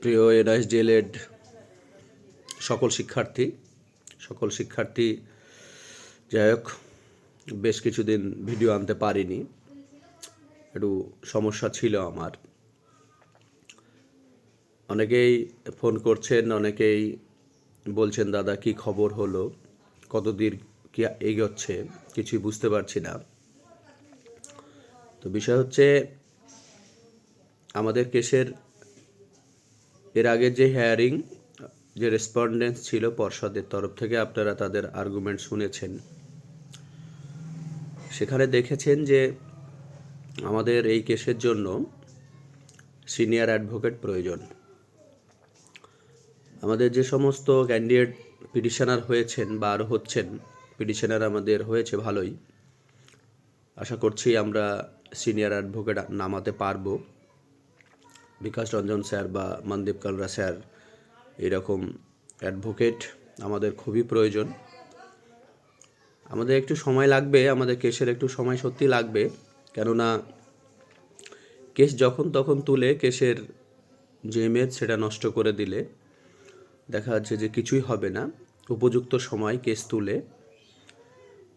প্রিয় NIS D.El.Ed সকল শিক্ষার্থী সকল শিক্ষার্থী, যাই হোক, বেশ কিছুদিন ভিডিও আনতে পারিনি। একটু সমস্যা ছিল আমার। অনেকেই ফোন করছেন, অনেকেই বলছেন, দাদা, কি খবর হলো? কতদূর কি এগোচ্ছে? কিছুই বুঝতে পারছি না। তো বিষয় হচ্ছে, আমাদের কেসের এর আগে যে হেয়ারিং যে রেসপন্ডেন্স ছিল পর্ষদের তরফ থেকে আপনারা তাদের আর্গুমেন্ট শুনেছেন। সেখানে দেখেছেন যে আমাদের এই কেসের জন্য সিনিয়র অ্যাডভোকেট প্রয়োজন। আমাদের যে সমস্ত ক্যান্ডিডেট পিটিশনার হয়েছেন বা আরও হচ্ছেন পিটিশনার আমাদের হয়েছে ভালোই। আশা করছি আমরা সিনিয়র অ্যাডভোকেট নামাতে পারব। বিকাশ রঞ্জন স্যার বা মনদীপ কালরা স্যার এরকম অ্যাডভোকেট আমাদের খুবই প্রয়োজন। আমাদের একটু সময় লাগবে, আমাদের কেসের একটু সময় সত্যি লাগবে। কেননা কেস যখন তখন তুলে কেসের যে ইমেজ সেটা নষ্ট করে দিলে দেখা যাচ্ছে যে কিছুই হবে না। উপযুক্ত সময় কেস তুলে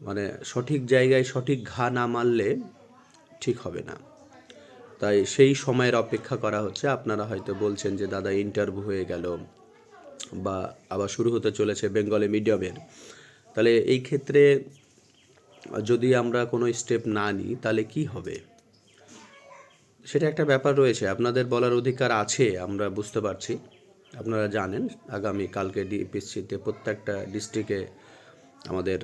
মানে সঠিক জায়গায় সঠিক ঘা না মারলে ঠিক হবে না। তাই সেই সময়ের অপেক্ষা করা হচ্ছে। আপনারা হয়তো বলছেন যে, দাদা ইন্টারভিউ হয়ে গেল বা আবার শুরু হতে চলেছে বেঙ্গলি মিডিয়ামের তাহলে এই ক্ষেত্রে যদি আমরা কোনো স্টেপ না নিই, তাহলে কি হবে? সেটা একটা ব্যাপার রয়েছে। আপনাদের বলার অধিকার আছে, আমরা বুঝতে পারছি। আপনারা জানেন, আগামী কালকে ডিপিসিতে প্রত্যেকটা ডিস্ট্রিক্টে আমাদের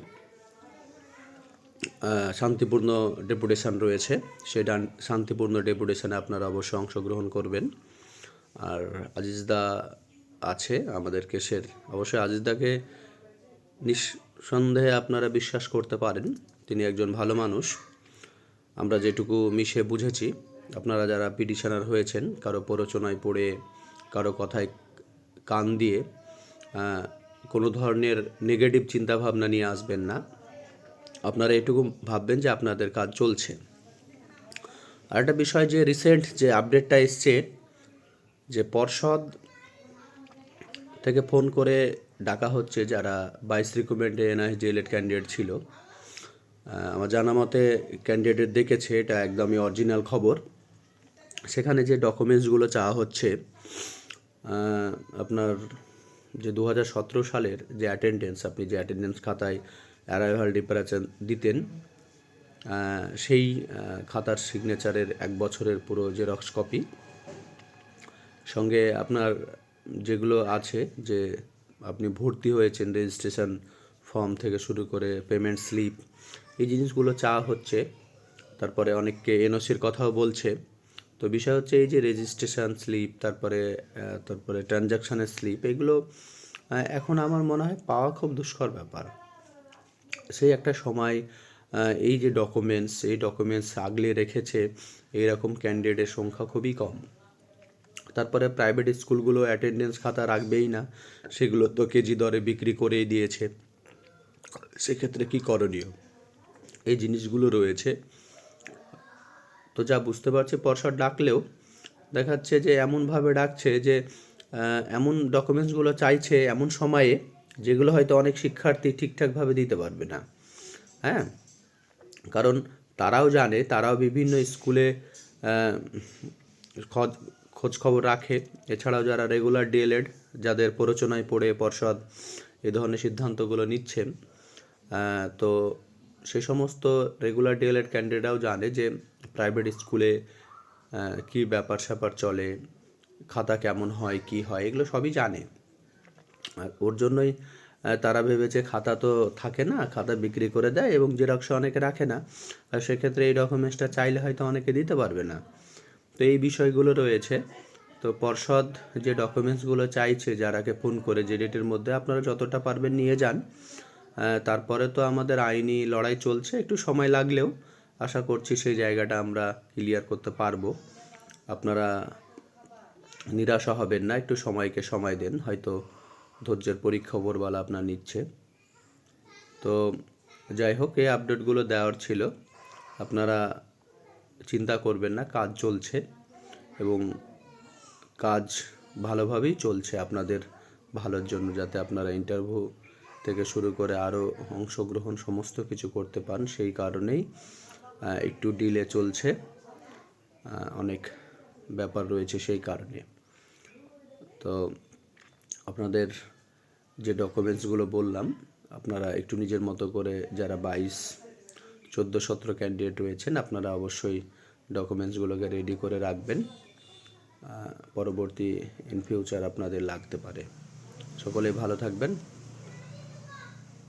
শান্তিপূর্ণ ডেপুটেশন রয়েছে। সেই ডান- শান্তিপূর্ণ ডেপুটেশানে আপনারা অবশ্যই অংশগ্রহণ করবেন। আর আজিজদা আছে, আমাদের কেসের অবশ্যই আজিজদাকে নিঃসন্দেহে আপনারা বিশ্বাস করতে পারেন, তিনি একজন ভালো মানুষ। আমরা যেটুকু মিশে বুঝেছি, আপনারা যারা পিটিশনার হয়েছেন, কারও প্ররোচনায় পড়ে, কারও কথায় কান দিয়ে কোনো ধরনের নেগেটিভ চিন্তাভাবনা নিয়ে আসবেন না। আপনারা এটুকু ভাববেন যে আপনাদের কাজ চলছে। আরেকটা বিষয় যে রিসেন্ট যে আপডেটটা এসছে, যে পর্ষদ থেকে ফোন করে ডাকা হচ্ছে যারা বাইশ রিক্রুটমেন্টে এনআইএস ডিএলএড ক্যান্ডিডেট ছিল। আমার জানা মতে ক্যান্ডিডেট দেখেছে, এটা একদমই অরিজিনাল খবর। সেখানে যে ডকুমেন্টসগুলো চাওয়া হচ্ছে আপনার যে দু হাজার সতেরো সালের যে অ্যাটেন্ডেন্স আপনি যে অ্যাটেন্ডেন্স খাতায় অ্যারাইভাল ডিপারেশন দিতেন। সেই খাতার সিগনেচারের এক বছরের পুরো জেরক্স কপি সঙ্গে আপনার যেগুলো আছে যে আপনি ভর্তি হয়েছেন রেজিস্ট্রেশন ফর্ম থেকে শুরু করে পেমেন্ট স্লিপ এই জিনিসগুলো চাওয়া হচ্ছে। তারপরে অনেককে এনওসির কথাও বলছে। তো বিষয় হচ্ছে এই যে রেজিস্ট্রেশন স্লিপ তারপরে তারপরে ট্রানজাকশানের স্লিপ এগুলো এখন আমার মনে হয় পাওয়া খুব দুষ্কর ব্যাপার। সেই একটা সময় এই যে ডকুমেন্টস এই ডকুমেন্টস আগলে রেখেছে, এইরকম ক্যান্ডিডেটের সংখ্যা খুবই কম। তারপরে প্রাইভেট স্কুলগুলো অ্যাটেন্ডেন্স খাতা রাখবেই না, সেগুলো তো কেজি দরে বিক্রি করেই দিয়েছে। সেক্ষেত্রে কি করণীয়? এই জিনিসগুলো রয়েছে। তো যা বুঝতে পারছি পর্ষদ ডাকলেও দেখাচ্ছে যে, এমনভাবে ডাকছে যে এমন ডকুমেন্টসগুলো চাইছে এমন সময়ে যেগুলো হয়তো অনেক শিক্ষার্থী ঠিকঠাকভাবে দিতে পারবে না। হ্যাঁ? কারণ তারাও জানে তারাও বিভিন্ন স্কুলে খোঁজ খোঁজ খবর রাখে। এছাড়াও যারা রেগুলার ডিএলএড যাদের প্ররোচনায় পড়ে পর্ষদ এ ধরনের সিদ্ধান্তগুলো নিচ্ছে আহ, তো সে সমস্ত রেগুলার ডিএলএড ক্যান্ডিডেটরাও জানে যে প্রাইভেট স্কুলে কী ব্যাপার স্যাপার চলে খাতা কেমন হয় কি হয় এগুলো সবই জানে। ওর জন্যই তারা ভেবেছে খাতা তো থাকে না, খাতা বিক্রি করে দেয় এবং জেরক্স অনেকে রাখে না। আর সেক্ষেত্রে এই ডকুমেন্টসটা চাইলে হয়তো অনেকে দিতে পারবে না। তো এই বিষয়গুলো রয়েছে। তো পর্ষদ যে ডকুমেন্টসগুলো চাইছে যারাকে ফোন করে যে ডেটের মধ্যে আপনারা যতটা পারবেন নিয়ে যান। তারপরে তো আমাদের আইনি লড়াই চলছে, একটু সময় লাগলেও আশা করছি সেই জায়গাটা আমরা ক্লিয়ার করতে পারব। আপনারা নিরাশা হবেন না, একটু সময়কে সময় দেন, হয়তো ধৈর্যের পরীক্ষা ওপরওয়ালা আপনার নিচ্ছে। তো যাই হোক, এই আপডেটগুলো দেওয়ার ছিল। আপনারা চিন্তা করবেন না, কাজ চলছে এবং কাজ ভালোভাবেই চলছে আপনাদের ভালোর জন্য, যাতে আপনারা ইন্টারভিউ থেকে শুরু করে আরও অংশগ্রহণ সমস্ত কিছু করতে পান সেই কারণেই একটু ডিলে চলছে। অনেক ব্যাপার রয়েছে সেই কারণে। তো আপনাদের যে ডকুমেন্টসগুলো বললাম, আপনারা একটু নিজের মতো করে যারা বাইশ, চোদ্দ, সতেরো ক্যান্ডিডেট রয়েছেন, আপনারা অবশ্যই ডকুমেন্টসগুলোকে রেডি করে রাখবেন। পরবর্তী ইন ফিউচার আপনাদের লাগতে পারে। সকলেই ভালো থাকবেন।